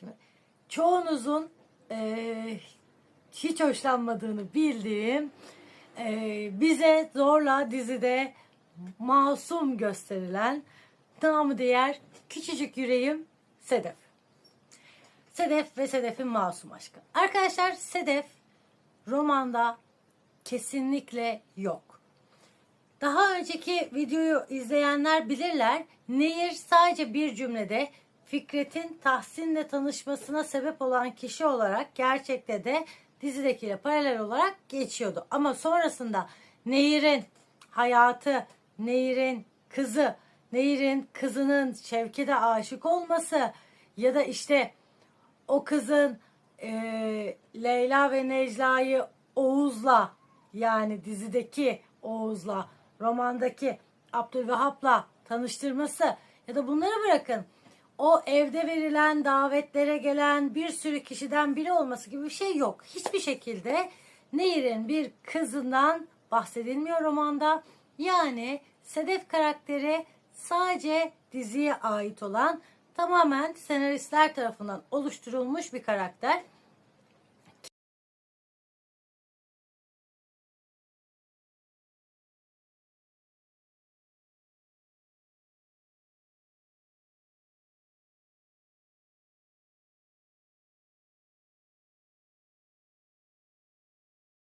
Şimdi çoğunuzun eee, hiç hoşlanmadığını bildiğim eee, bize zorla dizide masum gösterilen namı diğer küçücük yüreğim Sedef. Sedef ve Sedef'in masum aşkı. Arkadaşlar Sedef romanda kesinlikle yok. Daha önceki videoyu izleyenler bilirler. Nehir sadece bir cümlede Fikret'in Tahsin'le tanışmasına sebep olan kişi olarak gerçekte de dizidekiyle paralel olarak geçiyordu. Ama sonrasında Nehir'in hayatı, Nehir'in kızı, Nehir'in kızının Şevket'e aşık olması ya da işte o kızın e, Leyla ve Necla'yı Oğuz'la yani dizideki Oğuz'la romandaki Abdülvahap'la tanıştırması ya da bunları bırakın o evde verilen davetlere gelen bir sürü kişiden biri olması gibi bir şey yok. Hiçbir şekilde Nehir'in bir kızından bahsedilmiyor romanda. Yani Sedef karakteri sadece diziye ait olan tamamen senaristler tarafından oluşturulmuş bir karakter.